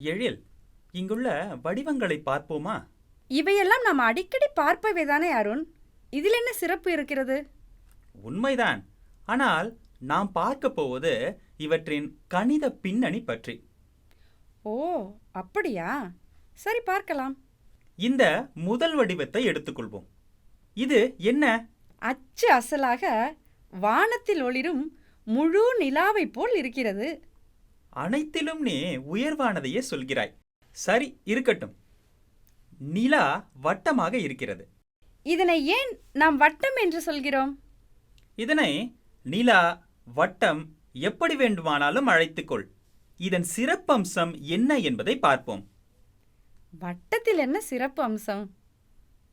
எழில் இங்குள்ள வடிவங்களை பார்ப்போமா? இவையெல்லாம் நாம் அடிக்கடி பார்ப்பவை தானே அருண். இதில் என்ன சிறப்பு இருக்கிறது? உண்மைதான். ஆனால் நாம் பார்க்க போவது இவற்றின் கணித பின்னணி பற்றி. ஓ அப்படியா? சரி பார்க்கலாம். இந்த முதல் வடிவத்தை எடுத்துக்கொள்வோம். இது என்ன? அச்சு அசலாக வானத்தில் ஒளிரும் முழு நிலாவைப் போல் இருக்கிறது. அனைத்திலும் நீ உயர்வானதையே சொல்கிறாய். சரி இருக்கட்டும். நிலா வட்டமாக இருக்கிறது. இதனை ஏன் நாம் வட்டம் என்று சொல்கிறோம்? இதனை நிலா வட்டம் எப்படி வேண்டுமானாலும் அழைத்துக்கொள். இதன் சிறப்பம்சம் என்ன என்பதை பார்ப்போம். வட்டத்தில் என்ன சிறப்பு அம்சம்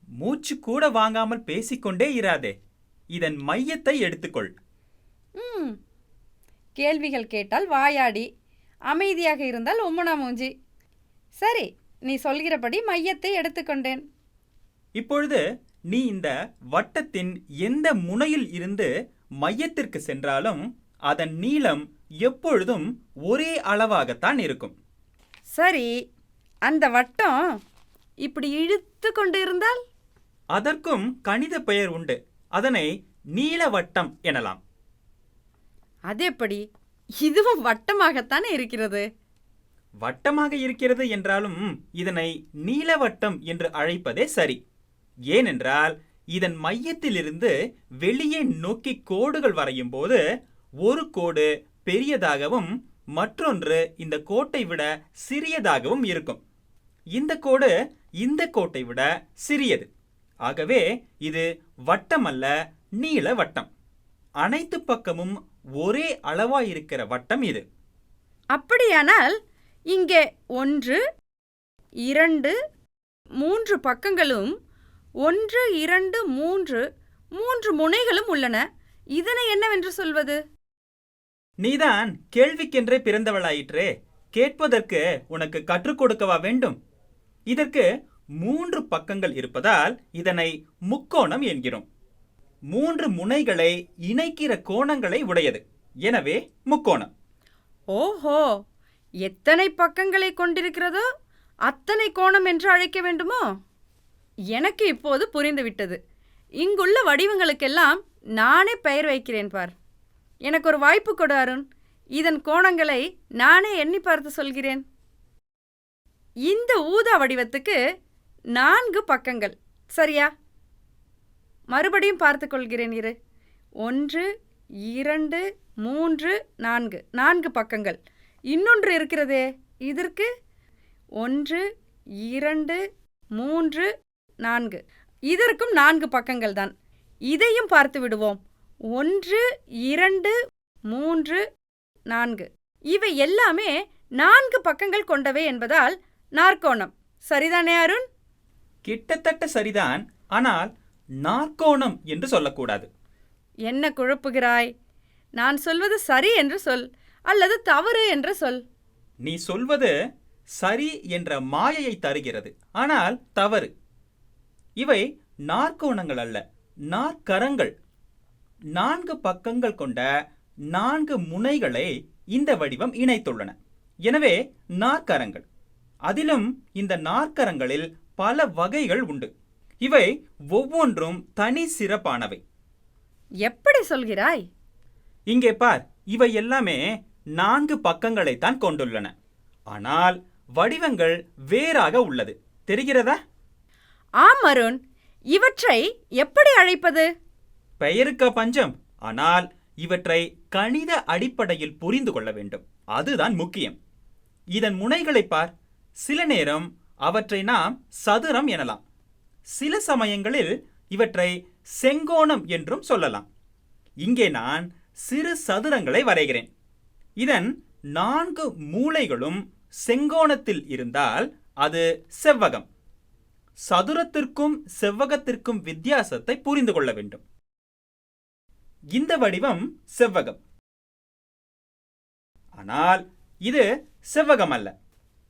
மூச்சு கூட வாங்காமல் பேசிக்கொண்டே இராதே. இதன் மையத்தை எடுத்துக்கொள். ம். கேள்விகள் கேட்டால் வாயாடி. அமைதியாக இருந்தால் உம்முனா மூஞ்சி. சரி நீ சொல்கிறபடி மையத்தை எடுத்துக்கொண்டேன். இப்பொழுது நீ இந்த வட்டத்தின் எந்த முனையில் இருந்து மையத்திற்கு சென்றாலும் அதன் நீளம் எப்பொழுதும் ஒரே அளவாகத்தான் இருக்கும். சரி அந்த வட்டம் இப்படி இழுத்து கொண்டு இருந்தால்? அதற்கும் கணித பெயர் உண்டு. அதனை நீளவட்டம் எனலாம். அது எப்படி? இதுவும் வட்டமாகத்தானே இருக்கிறது? வட்டமாக இருக்கிறது என்றாலும் இதனை நீலவட்டம் என்று அழைப்பதே சரி. ஏனென்றால் இதன் மையத்திலிருந்து வெளியே நோக்கி கோடுகள் வரையும் போது ஒரு கோடு பெரியதாகவும் மற்றொன்று இந்த கோட்டை விட சிறியதாகவும் இருக்கும். இந்த கோடு இந்த கோட்டை விட சிறியது. ஆகவே இது வட்டமல்ல நீள வட்டம் அனைத்து பக்கமும் ஒரே அளவாயிருக்கிற வட்டம் இது. அப்படியானால் இங்கே ஒன்று இரண்டு மூன்று பக்கங்களும் ஒன்று இரண்டு மூன்று மூன்று முனைகளும் உள்ளன. இதனை என்னவென்று சொல்வது? நீதான் கேள்விக்கென்றே பிறந்தவளாயிற்றே. கேட்பதற்கு உனக்கு கற்றுக் கொடுக்கவா வேண்டும்? இதற்கு மூன்று பக்கங்கள் இருப்பதால் இதனை முக்கோணம் என்கிறோம். மூன்று முனைகளை இணைக்கிற கோணங்களை உடையது. எனவே முக்கோணம். ஓஹோ! எத்தனை பக்கங்களை கொண்டிருக்கிறதோ அத்தனை கோணம் என்று அழைக்க வேண்டுமோ? எனக்கு இப்போது புரிந்துவிட்டது. இங்குள்ள வடிவங்களுக்கெல்லாம் நானே பெயர் வைக்கிறேன் பார். எனக்கு ஒரு வாய்ப்பு கொடு அருண். இதன் கோணங்களை நானே எண்ணி பார்த்து சொல்கிறேன். இந்த ஊதா வடிவத்துக்கு நான்கு பக்கங்கள். சரியா? மறுபடியும் பார்த்துக்கொள்கிறேன் இரு. ஒன்று இரண்டு மூன்று நான்கு. நான்கு பக்கங்கள். இன்னொன்று இருக்கிறதே. இதற்கு? ஒன்று இரண்டு மூன்று நான்கு. இதற்கும் நான்கு பக்கங்கள் தான். இதையும் பார்த்து விடுவோம். ஒன்று இரண்டு மூன்று நான்கு. இவை எல்லாமே நான்கு பக்கங்கள் கொண்டவை என்பதால் நாற்கோணம். சரிதானே அருண்? கிட்டத்தட்ட சரிதான். ஆனால் நாற்கோணம் என்று சொல்லக்கூடாது. என்ன குழப்புகிறாய்? நான் சொல்வது சரி என்று சொல் அல்லது தவறு என்று சொல். நீ சொல்வது சரி என்ற மாயையை தருகிறது ஆனால் தவறு. இவை நாற்கோணங்கள் அல்ல நாற்கரங்கள். நான்கு பக்கங்கள் கொண்ட நான்கு முனைகளை இந்த வடிவம் இணைத்துள்ளன. எனவே நாற்கரங்கள். அதிலும் இந்த நாற்கரங்களில் பல வகைகள் உண்டு. இவை ஒவ்வொன்றும் தனி சிறப்பானவை. எப்படி சொல்கிறாய்? இங்கே பார் இவை எல்லாமே நான்கு பக்கங்களைத்தான் கொண்டுள்ளன. ஆனால் வடிவங்கள் வேறாக உள்ளது. தெரிகிறதா? ஆம் அருண். இவற்றை எப்படி அழைப்பது? பெயருக்க பஞ்சம். ஆனால் இவற்றை கணித அடிப்படையில் புரிந்து கொள்ள வேண்டும். அதுதான் முக்கியம். இதன் முனைகளை பார். சில நேரம் அவற்றை நாம் சதுரம் எனலாம். சில சமயங்களில் இவற்றை செங்கோணம் என்றும் சொல்லலாம். இங்கே நான் சிறு சதுரங்களை வரைகிறேன். இதன் நான்கு மூலைகளும் செங்கோணத்தில் இருந்தால் அது செவ்வகம். சதுரத்திற்கும் செவ்வகத்திற்கும் வித்தியாசத்தை புரிந்து கொள்ள வேண்டும். இந்த வடிவம் செவ்வகம். ஆனால் இது செவ்வகம் அல்ல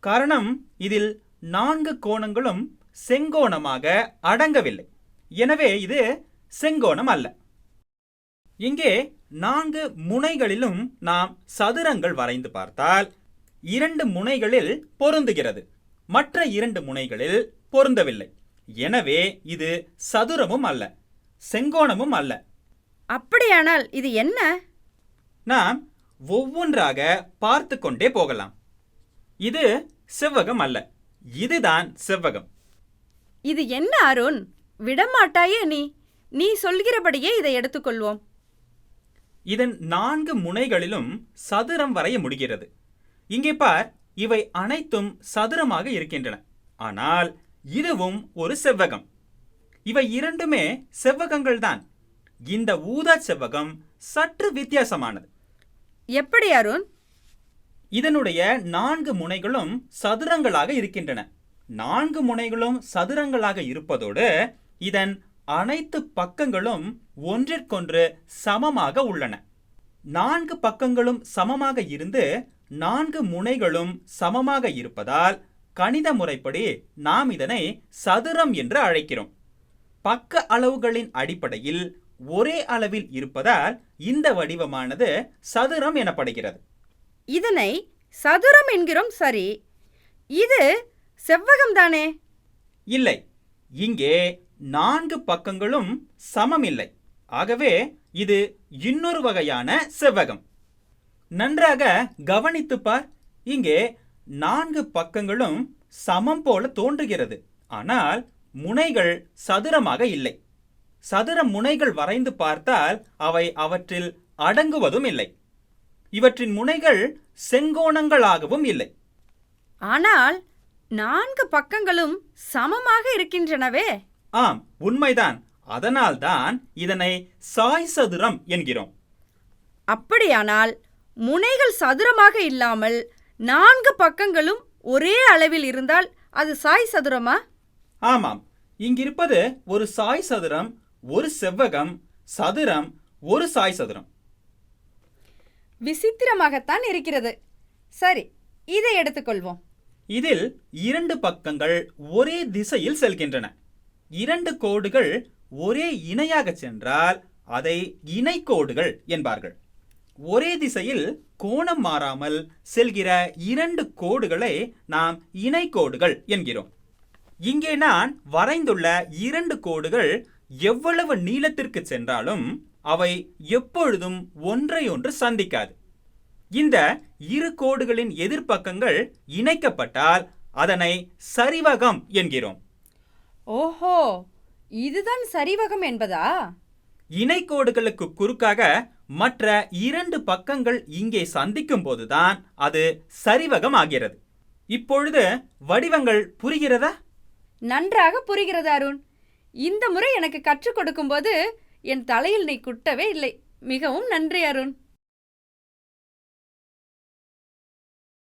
காரணம் இதில் நான்கு கோணங்களும் செங்கோணமாக அடங்கவில்லை. எனவே இது செங்கோணம் அல்ல. இங்கே நான்கு முனைகளிலும் நாம் சதுரங்கள் வரைந்து பார்த்தால் இரண்டு முனைகளில் பொருந்துகிறது. மற்ற இரண்டு முனைகளில் பொருந்தவில்லை. எனவே இது சதுரமும் அல்ல செங்கோணமும் அல்ல. அப்படியானால் இது என்ன? நாம் ஒவ்வொன்றாக பார்த்து கொண்டே போகலாம். இது செவ்வகம் அல்ல இதுதான் செவ்வகம். இது என்ன அருண்? விடமாட்டாயே நீ? நீ சொல்கிறபடியே இதை எடுத்துக்கொள்வோம். இதன் நான்கு முனைகளிலும் சதுரம் வரைய முடிகிறது. இங்கே பார் இவை அனைத்தும் சதுரமாக இருக்கின்றன. ஆனால் இதுவும் ஒரு செவ்வகம். இவை இரண்டுமே செவ்வகங்கள்தான். இந்த ஊதா செவ்வகம் சற்று வித்தியாசமானது. எப்படி அருண்? இதனுடைய நான்கு முனைகளும் சதுரங்களாக இருக்கின்றன. நான்கு முனைகளும் சதுரங்களாக இருப்பதோடு இதன் அனைத்து பக்கங்களும் ஒன்றிற்கொன்று சமமாக உள்ளன. நான்கு பக்கங்களும் சமமாக இருந்து நான்கு முனைகளும் சமமாக இருப்பதால் கணித முறைப்படி நாம் இதனை சதுரம் என்று அழைக்கிறோம். பக்க அளவுகளின் அடிப்படையில் ஒரே அளவில் இருப்பதால் இந்த வடிவமானது சதுரம் எனப்படுகிறது. இதனை சதுரம் என்கிறோம் சரி. இது செவ்வகம் தானே இல்லை. இங்கே நான்கு பக்கங்களும் சமமில்லை. ஆகவே இது இன்னொரு வகையான செவ்வகம். நன்றாக கவனித்துப் பார். இங்கே நான்கு பக்கங்களும் சமம் போல தோன்றுகிறது. ஆனால் முனைகள் சதுரமாக இல்லை. சதுர முனைகள் வரைந்து பார்த்தால் அவை அவற்றில் அடங்குவதும் இல்லை. இவற்றின் முனைகள் செங்கோணங்களாகவும் இல்லை. ஆனால் நான்கு பக்கங்களும் சமமாக இருக்கின்றனவே. ஆம் உண்மைதான். அதனால்தான் இதனை சாய் சதுரம் என்கிறோம். அப்படியானால் முனைகள் சதுரமாக இல்லாமல் நான்கு பக்கங்களும் ஒரே அளவில் இருந்தால் அது சாய் சதுரமா? ஆமாம். இங்கிருப்பது ஒரு சாய் சதுரம் ஒரு செவ்வகம் சதுரம் ஒரு சாய் சதுரம். விசித்திரமாகத்தான் இருக்கிறது. சரி இதை எடுத்துக்கொள்வோம். இதில் இரண்டு பக்கங்கள் ஒரே திசையில் செல்கின்றன. இரண்டு கோடுகள் ஒரே இணையாக சென்றால் அதை இணைக்கோடுகள் என்பார்கள். ஒரே திசையில் கோணம் மாறாமல் செல்கிற இரண்டு கோடுகளை நாம் இணை கோடுகள் என்கிறோம். இங்கே நான் வரைந்துள்ள இரண்டு கோடுகள் எவ்வளவு நீளத்திற்கு சென்றாலும் அவை எப்பொழுதும் ஒன்றையொன்று சந்திக்காது. இந்த இரு கோடுகளின் எதிர்ப்பக்கங்கள் இணைக்கப்பட்டால் அதனை சரிவகம் என்கிறோம். ஓஹோ இதுதான் சரிவகம் என்பதா? இணைக்கோடுகளுக்கு குறுக்காக மற்ற இரண்டு பக்கங்கள் இங்கே சந்திக்கும் போதுதான் அது சரிவகம் ஆகிறது. இப்பொழுது வடிவங்கள் புரிகிறதா? நன்றாக புரிகிறது அருண். இந்த முறை எனக்கு கற்றுக் கொடுக்கும்போது என் தலையில் நீ குட்டவே இல்லை. மிகவும் நன்றி அருண்.